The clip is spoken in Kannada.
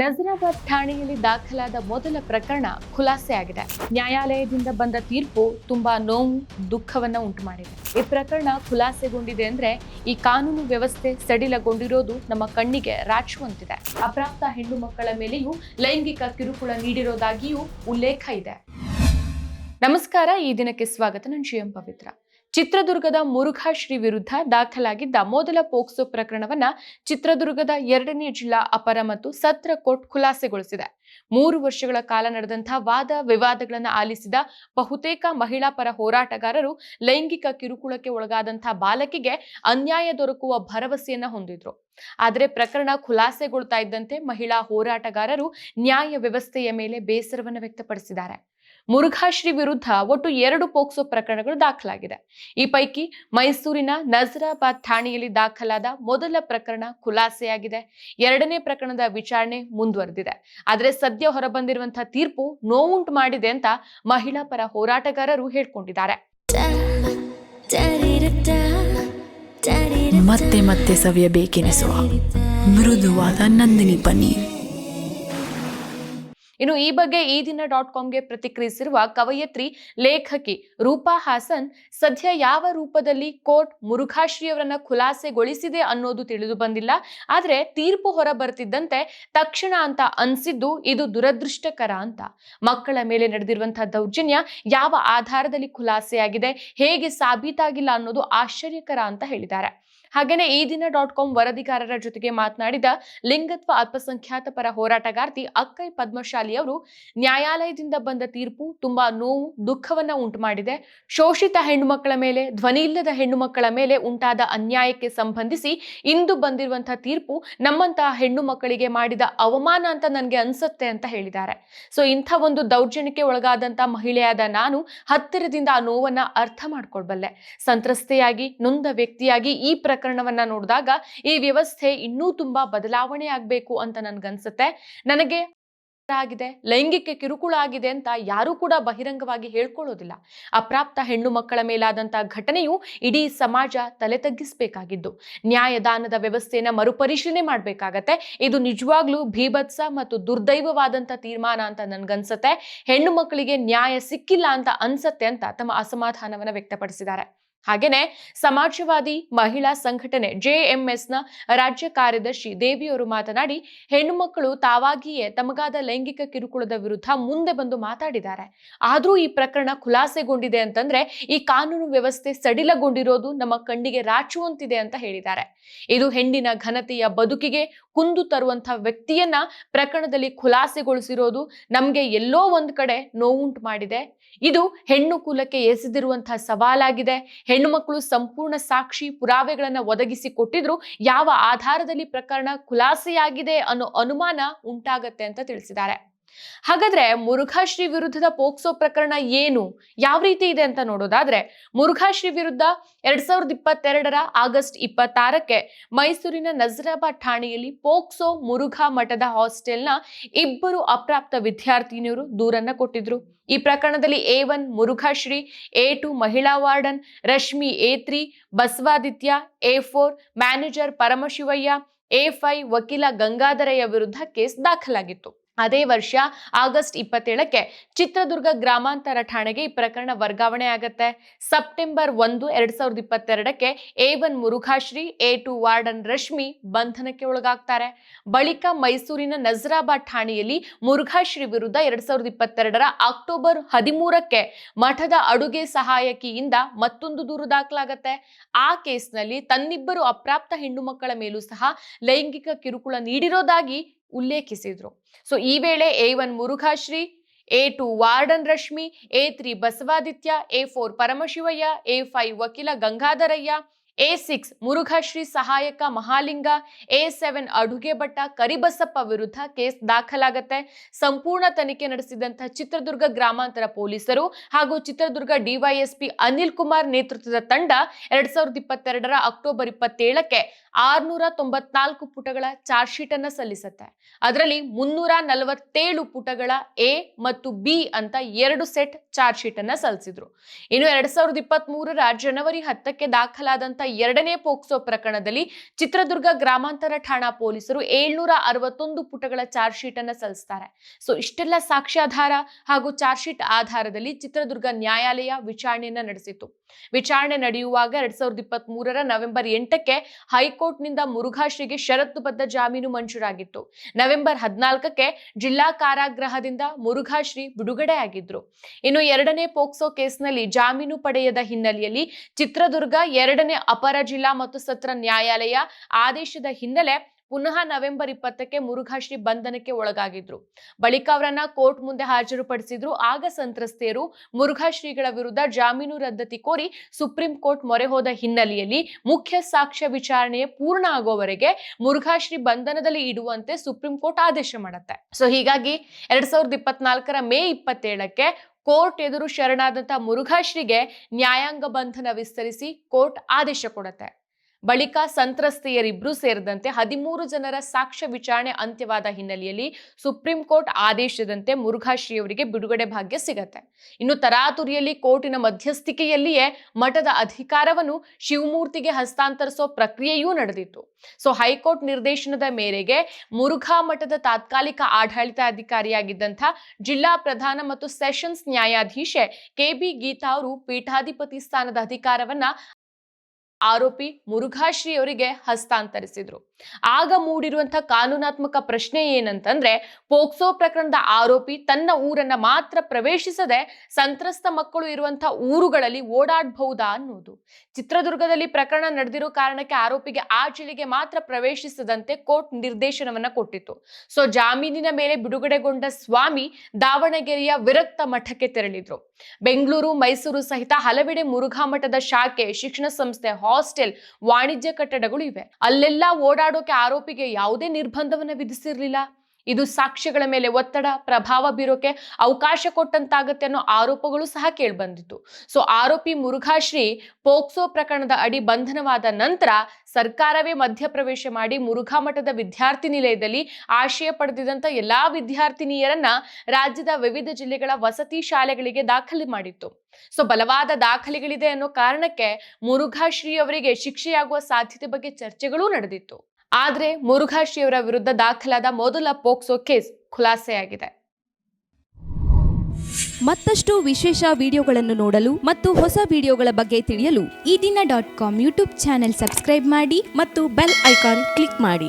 ನಜರಾಬಾದ್ ಠಾಣೆಯಲ್ಲಿ ದಾಖಲಾದ ಮೊದಲ ಪ್ರಕರಣ ಖುಲಾಸೆಯಾಗಿದೆ ನ್ಯಾಯಾಲಯದಿಂದ ಬಂದ ತೀರ್ಪು ತುಂಬಾ ನೋವು, ದುಃಖವನ್ನ ಉಂಟು ಮಾಡಿದೆ ಈ ಪ್ರಕರಣ ಖುಲಾಸೆಗೊಂಡಿದೆ ಅಂದ್ರೆ ಈ ಕಾನೂನು ವ್ಯವಸ್ಥೆ ಸಡಿಲಗೊಂಡಿರೋದು ನಮ್ಮ ಕಣ್ಣಿಗೆ ರಾಚುವಂತಿದೆ ಅಪ್ರಾಪ್ತ ಹೆಣ್ಣು ಮಕ್ಕಳ ಮೇಲೆಯೂ ಲೈಂಗಿಕ ಕಿರುಕುಳ ನೀಡಿರೋದಾಗಿಯೂ ಉಲ್ಲೇಖ ಇದೆ. ನಮಸ್ಕಾರ, ಈ ದಿನಕ್ಕೆ ಸ್ವಾಗತ. ನಾನು ಶ್ರೀಯಂ ಪವಿತ್ರ. ಚಿತ್ರದುರ್ಗದ ಮುರುಘಾಶ್ರೀ ವಿರುದ್ಧ ದಾಖಲಾಗಿದ್ದ ಮೊದಲ ಪೋಕ್ಸೋ ಪ್ರಕರಣವನ್ನ ಚಿತ್ರದುರ್ಗದ ಎರಡನೇ ಜಿಲ್ಲಾ ಅಪರ ಮತ್ತು ಸತ್ರ ಕೋರ್ಟ್ ಖುಲಾಸೆಗೊಳಿಸಿದೆ. ಮೂರು ವರ್ಷಗಳ ಕಾಲ ನಡೆದಂತಹ ವಾದ ವಿವಾದಗಳನ್ನು ಆಲಿಸಿದ ಬಹುತೇಕ ಮಹಿಳಾ ಪರ ಹೋರಾಟಗಾರರು ಲೈಂಗಿಕ ಕಿರುಕುಳಕ್ಕೆ ಒಳಗಾದಂತಹ ಬಾಲಕಿಗೆ ಅನ್ಯಾಯ ದೊರಕುವ ಭರವಸೆಯನ್ನ ಹೊಂದಿದ್ರು. ಆದರೆ ಪ್ರಕರಣ ಖುಲಾಸೆಗೊಳ್ತಾ ಇದ್ದಂತೆ ಮಹಿಳಾ ಹೋರಾಟಗಾರರು ನ್ಯಾಯ ವ್ಯವಸ್ಥೆಯ ಮೇಲೆ ಬೇಸರವನ್ನು ವ್ಯಕ್ತಪಡಿಸಿದ್ದಾರೆ. ಮುರುಘಾಶ್ರೀ ವಿರುದ್ಧ ಒಟ್ಟು ಎರಡು ಪೋಕ್ಸೋ ಪ್ರಕರಣಗಳು ದಾಖಲಾಗಿದೆ. ಈ ಪೈಕಿ ಮೈಸೂರಿನ ನಜರಾಬಾದ್ ಠಾಣೆಯಲ್ಲಿ ದಾಖಲಾದ ಮೊದಲ ಪ್ರಕರಣ ಖುಲಾಸೆಯಾಗಿದೆ. ಎರಡನೇ ಪ್ರಕರಣದ ವಿಚಾರಣೆ ಮುಂದುವರೆದಿದೆ. ಆದರೆ ಸದ್ಯ ಹೊರಬಂದಿರುವಂತಹ ತೀರ್ಪು ನೋವುಂಟು ಮಾಡಿದೆ ಅಂತ ಮಹಿಳಾ ಪರ ಹೋರಾಟಗಾರರು ಹೇಳ್ಕೊಂಡಿದ್ದಾರೆ. ಮತ್ತೆ ಮತ್ತೆ ಸವಿಯಬೇಕೆನಿಸುವ ಮೃದುವಾದ ನಂದಿನಿ ಪನ್ನೀರ್. ಇನ್ನು ಈ ಬಗ್ಗೆ ಈ ದಿನ ಡಾಟ್ ಕಾಮ್ಗೆ ಪ್ರತಿಕ್ರಿಯಿಸಿರುವ ಕವಯತ್ರಿ ಲೇಖಕಿ ರೂಪಾ ಹಾಸನ್, ಸದ್ಯ ಯಾವ ರೂಪದಲ್ಲಿ ಕೋರ್ಟ್ ಮುರುಘಾಶ್ರೀಯವರನ್ನ ಖುಲಾಸೆಗೊಳಿಸಿದೆ ಅನ್ನೋದು ತಿಳಿದು ಬಂದಿಲ್ಲ. ಆದ್ರೆ ತೀರ್ಪು ಹೊರ ಬರ್ತಿದ್ದಂತೆ ತಕ್ಷಣ ಅಂತ ಅನ್ಸಿದ್ದು ಇದು ದುರದೃಷ್ಟಕರ ಅಂತ. ಮಕ್ಕಳ ಮೇಲೆ ನಡೆದಿರುವಂತಹ ದೌರ್ಜನ್ಯ ಯಾವ ಆಧಾರದಲ್ಲಿ ಖುಲಾಸೆಯಾಗಿದೆ, ಹೇಗೆ ಸಾಬೀತಾಗಿಲ್ಲ ಅನ್ನೋದು ಆಶ್ಚರ್ಯಕರ ಅಂತ ಹೇಳಿದ್ದಾರೆ. ಹಾಗೇನೆ ಈ ದಿನ ಡಾಟ್ ಕಾಮ್ ವರದಿಗಾರರ ಜೊತೆಗೆ ಮಾತನಾಡಿದ ಲಿಂಗತ್ವ ಅಲ್ಪಸಂಖ್ಯಾತ ಪರ ಹೋರಾಟಗಾರ್ತಿ ಅಕ್ಕೈ ಪದ್ಮಶಾಲಿ ಅವರು, ನ್ಯಾಯಾಲಯದಿಂದ ಬಂದ ತೀರ್ಪು ತುಂಬಾ ನೋವು, ದುಃಖವನ್ನ ಉಂಟು ಮಾಡಿದೆ ಶೋಷಿತ ಹೆಣ್ಣುಮಕ್ಕಳ ಮೇಲೆ, ಧ್ವನಿ ಇಲ್ಲದ ಹೆಣ್ಣು ಮಕ್ಕಳ ಮೇಲೆ ಉಂಟಾದ ಅನ್ಯಾಯಕ್ಕೆ ಸಂಬಂಧಿಸಿ ಇಂದು ಬಂದಿರುವಂತಹ ತೀರ್ಪು ನಮ್ಮಂತಹ ಹೆಣ್ಣು ಮಕ್ಕಳಿಗೆ ಮಾಡಿದ ಅವಮಾನ ಅಂತ ನನಗೆ ಅನ್ಸುತ್ತೆ ಅಂತ ಹೇಳಿದ್ದಾರೆ. ಸೊ, ಇಂಥ ಒಂದು ದೌರ್ಜನ್ಯಕ್ಕೆ ಒಳಗಾದಂತ ಮಹಿಳೆಯಾದ ನಾನು ಹತ್ತಿರದಿಂದ ಆ ನೋವನ್ನ ಅರ್ಥ ಮಾಡ್ಕೊಳ್ಬಲ್ಲೆ. ಸಂತ್ರಸ್ತೆಯಾಗಿ, ನೊಂದ ವ್ಯಕ್ತಿಯಾಗಿ ಈ ಪ್ರಕರಣವನ್ನ ನೋಡಿದಾಗ ಈ ವ್ಯವಸ್ಥೆ ಇನ್ನೂ ತುಂಬಾ ಬದಲಾವಣೆ ಆಗ್ಬೇಕು ಅಂತ ನನ್ಗನ್ಸುತ್ತೆ. ನನಗೆ ಆಗಿದೆ, ಲೈಂಗಿಕ ಕಿರುಕುಳ ಆಗಿದೆ ಅಂತ ಯಾರೂ ಕೂಡ ಬಹಿರಂಗವಾಗಿ ಹೇಳ್ಕೊಳ್ಳೋದಿಲ್ಲ. ಅಪ್ರಾಪ್ತ ಹೆಣ್ಣು ಮಕ್ಕಳ ಮೇಲಾದಂತಹ ಘಟನೆಯು ಇಡೀ ಸಮಾಜ ತಲೆ ತಗ್ಗಿಸಬೇಕಾಗಿದ್ದು. ನ್ಯಾಯದಾನದ ವ್ಯವಸ್ಥೆಯನ್ನ ಮರುಪರಿಶೀಲನೆ ಮಾಡಬೇಕಾಗತ್ತೆ. ಇದು ನಿಜವಾಗ್ಲೂ ಭೀಭತ್ಸ ಮತ್ತು ದುರ್ದೈವವಾದಂತ ತೀರ್ಮಾನ ಅಂತ ನನ್ಗನ್ಸತ್ತೆ. ಹೆಣ್ಣು ಮಕ್ಕಳಿಗೆ ನ್ಯಾಯ ಸಿಕ್ಕಿಲ್ಲ ಅಂತ ಅನ್ಸತ್ತೆ ಅಂತ ತಮ್ಮ ಅಸಮಾಧಾನವನ್ನ ವ್ಯಕ್ತಪಡಿಸಿದ್ದಾರೆ. ಹಾಗೇನೆ ಸಮಾಜವಾದಿ ಮಹಿಳಾ ಸಂಘಟನೆ ಜೆಎಂಎಸ್ನ ರಾಜ್ಯ ಕಾರ್ಯದರ್ಶಿ ದೇವಿಯವರು ಮಾತನಾಡಿ, ಹೆಣ್ಣುಮಕ್ಕಳು ತಾವಾಗಿಯೇ ತಮಗಾದ ಲೈಂಗಿಕ ಕಿರುಕುಳದ ವಿರುದ್ಧ ಮುಂದೆ ಬಂದು ಮಾತಾಡಿದ್ದಾರೆ. ಆದರೂ ಈ ಪ್ರಕರಣ ಖುಲಾಸೆಗೊಂಡಿದೆ ಅಂತಂದ್ರೆ ಈ ಕಾನೂನು ವ್ಯವಸ್ಥೆ ಸಡಿಲಗೊಂಡಿರೋದು ನಮ್ಮ ಕಣ್ಣಿಗೆ ರಾಚುವಂತಿದೆ ಅಂತ ಹೇಳಿದ್ದಾರೆ. ಇದು ಹೆಣ್ಣಿನ ಘನತೆಯ ಬದುಕಿಗೆ ಕುಂದು ತರುವಂತಹ ವ್ಯಕ್ತಿಯನ್ನ ಪ್ರಕರಣದಲ್ಲಿ ಖುಲಾಸೆಗೊಳಿಸಿರೋದು ನಮ್ಗೆ ಎಲ್ಲೋ ಒಂದ್ ಕಡೆ ನೋವುಂಟು ಮಾಡಿದೆ. ಇದು ಹೆಣ್ಣು ಕುಲಕ್ಕೆ ಎಸೆದಿರುವಂತಹ ಸವಾಲಾಗಿದೆ. ಹೆಣ್ಣು ಮಕ್ಕಳು ಸಂಪೂರ್ಣ ಸಾಕ್ಷಿ ಪುರಾವೆಗಳನ್ನ ಒದಗಿಸಿ ಕೊಟ್ಟಿದ್ರು. ಯಾವ ಆಧಾರದಲ್ಲಿ ಪ್ರಕರಣ ಖುಲಾಸೆಯಾಗಿದೆ ಅನ್ನೋ ಅನುಮಾನ ಉಂಟಾಗತ್ತೆ ಅಂತ ತಿಳಿಸಿದ್ದಾರೆ. ಹಾಗಾದ್ರೆ ಮುರುಘಾಶ್ರೀ ವಿರುದ್ಧದ ಪೋಕ್ಸೋ ಪ್ರಕರಣ ಏನು? ಯಾವ ರೀತಿ ಇದೆ ಅಂತ ನೋಡೋದಾದ್ರೆ, ಮುರುಘಾಶ್ರೀ ವಿರುದ್ಧ ಎರಡ್ ಸಾವಿರದ ಇಪ್ಪತ್ತೆರಡರ ಆಗಸ್ಟ್ ಇಪ್ಪತ್ತಾರಕ್ಕೆ ಮೈಸೂರಿನ ನಜರಾಬಾದ್ ಠಾಣೆಯಲ್ಲಿ ಪೋಕ್ಸೋ ಮುರುಘಾ ಮಠದ ಹಾಸ್ಟೆಲ್ನ ಇಬ್ಬರು ಅಪ್ರಾಪ್ತ ವಿದ್ಯಾರ್ಥಿನಿಯರು ದೂರನ್ನ ಕೊಟ್ಟಿದ್ರು. ಈ ಪ್ರಕರಣದಲ್ಲಿ A one Murughashri, A two ಮಹಿಳಾ warden Rashmi A three Basavaditya, A four manager Paramashivaiah, A five ವಕೀಲ ಗಂಗಾಧರಯ್ಯ ವಿರುದ್ಧ ಕೇಸ್ ದಾಖಲಾಗಿತ್ತು. ಅದೇ ವರ್ಷ ಆಗಸ್ಟ್ ಇಪ್ಪತ್ತೇಳಕ್ಕೆ ಚಿತ್ರದುರ್ಗ ಗ್ರಾಮಾಂತರ ಠಾಣೆಗೆ ಈ ಪ್ರಕರಣ ವರ್ಗಾವಣೆ ಆಗತ್ತೆ. ಸೆಪ್ಟೆಂಬರ್ ಒಂದು, ಎರಡ್ ಸಾವಿರದ ಇಪ್ಪತ್ತೆರಡಕ್ಕೆ A one Murughashri, A two warden Rashmi ಬಂಧನಕ್ಕೆ ಒಳಗಾಗ್ತಾರೆ. ಬಳಿಕ ಮೈಸೂರಿನ ನಜರಾಬಾದ್ ಠಾಣೆಯಲ್ಲಿ ಮುರುಘಾಶ್ರೀ ವಿರುದ್ಧ ಎರಡ್ ಸಾವಿರದ ಇಪ್ಪತ್ತೆರಡರ ಅಕ್ಟೋಬರ್ ಹದಿಮೂರಕ್ಕೆ ಮಠದ ಅಡುಗೆ ಸಹಾಯಕಿಯಿಂದ ಮತ್ತೊಂದು ದೂರು ದಾಖಲಾಗತ್ತೆ. ಆ ಕೇಸ್ನಲ್ಲಿ ತನ್ನಿಬ್ಬರು ಅಪ್ರಾಪ್ತ ಹೆಣ್ಣು ಮಕ್ಕಳ ಮೇಲೂ ಸಹ ಲೈಂಗಿಕ ಕಿರುಕುಳ ನೀಡಿರೋದಾಗಿ ಉಲ್ಲೇಖಿಸಿದ್ರು. ಸೊ ಈ ವೇಳೆ A one Murughashri, A two warden Rashmi, A three Basavaditya, A four Paramashivaiah, A five ವಕೀಲ ಗಂಗಾಧರಯ್ಯ ಎ ಸಿಕ್ಸ್ ಮುರುಘಾಶ್ರೀ ಸಹಾಯಕ ಮಹಾಲಿಂಗ, ಎ ಸೆವೆನ್ ಅಡುಗೆ ಭಟ್ಟ ಕರಿಬಸಪ್ಪ ವಿರುದ್ಧ ಕೇಸ್ ದಾಖಲಾಗತ್ತೆ. ಸಂಪೂರ್ಣ ತನಿಖೆ ನಡೆಸಿದಂತಹ ಚಿತ್ರದುರ್ಗ ಗ್ರಾಮಾಂತರ ಪೊಲೀಸರು ಹಾಗೂ ಚಿತ್ರದುರ್ಗ ಡಿವೈಎಸ್ಪಿ ಅನಿಲ್ ಕುಮಾರ್ ನೇತೃತ್ವದ ತಂಡ ಎರಡ್ ಸಾವಿರದ ಇಪ್ಪತ್ತೆರಡರ ಅಕ್ಟೋಬರ್ ಇಪ್ಪತ್ತೇಳಕ್ಕೆ ಆರ್ನೂರ ತೊಂಬತ್ನಾಲ್ಕು ಪುಟಗಳ ಚಾರ್ಜ್ ಶೀಟ್ ಅನ್ನ ಸಲ್ಲಿಸುತ್ತೆ. ಅದರಲ್ಲಿ ಮುನ್ನೂರ ನಲವತ್ತೇಳು ಪುಟಗಳ ಎ ಮತ್ತು ಬಿ ಅಂತ ಎರಡು ಸೆಟ್ ಚಾರ್ಜ್ ಶೀಟ್ ಅನ್ನ ಸಲ್ಲಿಸಿದ್ರು. ಇನ್ನು ಎರಡ್ ಸಾವಿರದ ಇಪ್ಪತ್ತ್ ಮೂರರ ಜನವರಿ ಹತ್ತಕ್ಕೆ ದಾಖಲಾದಂತ ಎರಡನೇ ಪೋಕ್ಸೋ ಪ್ರಕರಣದಲ್ಲಿ ಚಿತ್ರದುರ್ಗ ಗ್ರಾಮಾಂತರ ಠಾಣಾ ಪೊಲೀಸರು ಏಳ್ನೂರ ಅರವತ್ತೊಂದು ಪುಟಗಳ ಚಾರ್ಜ್ ಶೀಟ್ ಅನ್ನ ಸಲ್ಲಿಸ್ತಾರೆ. ಸೊ, ಇಷ್ಟೆಲ್ಲ ಸಾಕ್ಷ್ಯಾಧಾರ ಹಾಗೂ ಚಾರ್ಜ್ ಶೀಟ್ ಆಧಾರದಲ್ಲಿ ಚಿತ್ರದುರ್ಗ ನ್ಯಾಯಾಲಯ ವಿಚಾರಣೆಯನ್ನ ನಡೆಸಿತು ವಿಚಾರಣೆ ನಡೆಯುವಾಗ ಎರಡ್ ಸಾವಿರದ ಇಪ್ಪತ್ತ್ ಮೂರರ ನವೆಂಬರ್ ಎಂಟಕ್ಕೆ ಹೈಕೋರ್ಟ್ನಿಂದ ಮುರುಘಾಶ್ರೀಗೆ ಷರತ್ತುಬದ್ಧ ಜಾಮೀನು ಮಂಜೂರಾಗಿತ್ತು. ನವೆಂಬರ್ ಹದಿನಾಲ್ಕಕ್ಕೆ ಜಿಲ್ಲಾ ಕಾರಾಗೃಹದಿಂದ ಮುರುಘಾಶ್ರೀ ಬಿಡುಗಡೆ ಆಗಿದ್ರು ಇನ್ನು ಎರಡನೇ ಪೋಕ್ಸೋ ಕೇಸ್ನಲ್ಲಿ ಜಾಮೀನು ಪಡೆಯದ ಹಿನ್ನೆಲೆಯಲ್ಲಿ ಚಿತ್ರದುರ್ಗ ಎರಡನೇ ಅಪರ ಜಿಲ್ಲಾ ಮತ್ತು ಸತ್ರ ನ್ಯಾಯಾಲಯ ಆದೇಶದ ಹಿನ್ನೆಲೆ ಪುನಃ ನವೆಂಬರ್ ಇಪ್ಪತ್ತಕ್ಕೆ ಮುರುಘಾಶ್ರೀ ಬಂಧನಕ್ಕೆ ಒಳಗಾಗಿದ್ರು. ಬಳಿಕ ಅವರನ್ನ ಕೋರ್ಟ್ ಮುಂದೆ ಹಾಜರುಪಡಿಸಿದ್ರು. ಆಗ ಸಂತ್ರಸ್ತೆಯರು ಮುರುಘಾಶ್ರೀಗಳ ವಿರುದ್ಧ ಜಾಮೀನು ರದ್ದತಿ ಕೋರಿ ಸುಪ್ರೀಂ ಕೋರ್ಟ್ ಮೊರೆ ಹೋದ ಹಿನ್ನೆಲೆಯಲ್ಲಿ ಮುಖ್ಯ ಸಾಕ್ಷ್ಯ ವಿಚಾರಣೆ ಪೂರ್ಣ ಆಗೋವರೆಗೆ ಮುರುಘಾಶ್ರೀ ಬಂಧನದಲ್ಲಿ ಇಡುವಂತೆ ಸುಪ್ರೀಂ ಕೋರ್ಟ್ ಆದೇಶ ಮಾಡುತ್ತೆ. ಸೊ ಹೀಗಾಗಿ ಎರಡ್ ಸಾವಿರದ ಇಪ್ಪತ್ನಾಲ್ಕರ ಮೇ ಇಪ್ಪತ್ತೇಳಕ್ಕೆ ಕೋರ್ಟ್ ಎದುರು ಶರಣಾದಂತ ಮುರುಘಾಶ್ರೀಗೆ ನ್ಯಾಯಾಂಗ ಬಂಧನ ವಿಸ್ತರಿಸಿ ಕೋರ್ಟ್ ಆದೇಶ ಕೊಡುತ್ತೆ. ಬಳಿಕ ಸಂತ್ರಸ್ತೆಯರಿಬ್ರು ಸೇರಿದಂತೆ ಹದಿಮೂರು ಜನರ ಸಾಕ್ಷ್ಯ ವಿಚಾರಣೆ ಅಂತ್ಯವಾದ ಹಿನ್ನೆಲೆಯಲ್ಲಿ ಸುಪ್ರೀಂ ಕೋರ್ಟ್ ಆದೇಶದಂತೆ ಮುರುಘಾಶ್ರೀ ಅವರಿಗೆ ಬಿಡುಗಡೆ ಭಾಗ್ಯ ಸಿಗತ್ತೆ. ಇನ್ನು ತರಾತುರಿಯಲ್ಲಿ ಕೋರ್ಟಿನ ಮಧ್ಯಸ್ಥಿಕೆಯಲ್ಲಿಯೇ ಮಠದ ಅಧಿಕಾರವನ್ನು ಶಿವಮೂರ್ತಿಗೆ ಹಸ್ತಾಂತರಿಸೋ ಪ್ರಕ್ರಿಯೆಯೂ ನಡೆದಿತ್ತು. ಸೊ, ಹೈಕೋರ್ಟ್ ನಿರ್ದೇಶನದ ಮೇರೆಗೆ ಮುರುಘಾ ಮಠದ ತಾತ್ಕಾಲಿಕ ಆಡಳಿತಾಧಿಕಾರಿಯಾಗಿದ್ದಂಥ ಜಿಲ್ಲಾ ಪ್ರಧಾನ ಮತ್ತು ಸೆಷನ್ಸ್ ನ್ಯಾಯಾಧೀಶೆ ಕೆ ಬಿ ಗೀತಾ ಅವರು ಪೀಠಾಧಿಪತಿ ಸ್ಥಾನದ ಅಧಿಕಾರವನ್ನ ಆರೋಪಿ ಮುರುಘಾಶ್ರೀ ಅವರಿಗೆ ಹಸ್ತಾಂತರಿಸಿದ್ರು. ಆಗ ಮೂಡಿರುವಂತಹ ಕಾನೂನಾತ್ಮಕ ಪ್ರಶ್ನೆ ಏನಂತಂದ್ರೆ, ಪೋಕ್ಸೋ ಪ್ರಕರಣದ ಆರೋಪಿ ತನ್ನ ಊರನ್ನ ಮಾತ್ರ ಪ್ರವೇಶಿಸದೆ ಸಂತ್ರಸ್ತ ಮಕ್ಕಳು ಇರುವಂತಹ ಊರುಗಳಲ್ಲಿ ಓಡಾಡಬಹುದಾ ಅನ್ನೋದು. ಚಿತ್ರದುರ್ಗದಲ್ಲಿ ಪ್ರಕರಣ ನಡೆದಿರೋ ಕಾರಣಕ್ಕೆ ಆರೋಪಿಗೆ ಆ ಜಿಲ್ಲೆಗೆ ಮಾತ್ರ ಪ್ರವೇಶಿಸದಂತೆ ಕೋರ್ಟ್ ನಿರ್ದೇಶನವನ್ನ ಕೊಟ್ಟಿತ್ತು. ಸೊ, ಜಾಮೀನಿನ ಮೇಲೆ ಬಿಡುಗಡೆಗೊಂಡ ಸ್ವಾಮಿ ದಾವಣಗೆರೆಯ ವಿರಕ್ತ ಮಠಕ್ಕೆ ತೆರಳಿದ್ರು. ಬೆಂಗಳೂರು, ಮೈಸೂರು ಸಹಿತ ಹಲವೆಡೆ ಮುರುಘಾ ಮಠದ ಶಾಖೆ ಶಿಕ್ಷಣ ಸಂಸ್ಥೆ ಹಾಸ್ಟೆಲ್ ವಾಣಿಜ್ಯ ಕಟ್ಟಡಗಳು ಇವೆ. ಅಲ್ಲೆಲ್ಲ ಓಡಾಡೋಕೆ ಆರೋಪಿಗೆ ಯಾವುದೇ ನಿರ್ಬಂಧವನ್ನ ವಿಧಿಸಿರ್ಲಿಲ್ಲ. ಇದು ಸಾಕ್ಷ್ಯಗಳ ಮೇಲೆ ಒತ್ತಡ, ಪ್ರಭಾವ ಬೀರೋಕೆ ಅವಕಾಶ ಕೊಟ್ಟಂತಾಗತ್ತೆ ಅನ್ನೋ ಆರೋಪಗಳು ಸಹ ಕೇಳಿಬಂದಿತ್ತು. ಸೊ ಆರೋಪಿ ಮುರುಘಾಶ್ರೀ ಪೋಕ್ಸೋ ಪ್ರಕರಣದ ಅಡಿ ಬಂಧನವಾದ ನಂತರ ಸರ್ಕಾರವೇ ಮಧ್ಯಪ್ರವೇಶ ಮಾಡಿ ಮುರುಘಾ ಮಠದ ವಿದ್ಯಾರ್ಥಿ ನಿಲಯದಲ್ಲಿ ಆಶ್ರಯ ಪಡೆದಿದ್ದಂಥ ಎಲ್ಲಾ ವಿದ್ಯಾರ್ಥಿನಿಯರನ್ನ ರಾಜ್ಯದ ವಿವಿಧ ಜಿಲ್ಲೆಗಳ ವಸತಿ ಶಾಲೆಗಳಿಗೆ ದಾಖಲೆ ಮಾಡಿತ್ತು. ಸೊ ಬಲವಾದ ದಾಖಲೆಗಳಿದೆ ಅನ್ನೋ ಕಾರಣಕ್ಕೆ ಮುರುಘಾಶ್ರೀ ಅವರಿಗೆ ಶಿಕ್ಷೆಯಾಗುವ ಸಾಧ್ಯತೆ ಬಗ್ಗೆ ಚರ್ಚೆಗಳೂ ನಡೆದಿತ್ತು. ಆದ್ರೆ ಮುರುಘಾಶಿಯವರ ವಿರುದ್ಧ ದಾಖಲಾದ ಮೊದಲ ಪೋಕ್ಸೋ ಕೇಸ್ ಖುಲಾಸೆಯಾಗಿದೆ. ಮತ್ತಷ್ಟು ವಿಶೇಷ ವಿಡಿಯೋಗಳನ್ನು ನೋಡಲು ಮತ್ತು ಹೊಸ ವಿಡಿಯೋಗಳ ಬಗ್ಗೆ ತಿಳಿಯಲು Eedina dot com YouTube channel subscribe ಮಾಡಿ ಮತ್ತು ಬೆಲ್ ಐಕಾನ್ ಕ್ಲಿಕ್ ಮಾಡಿ.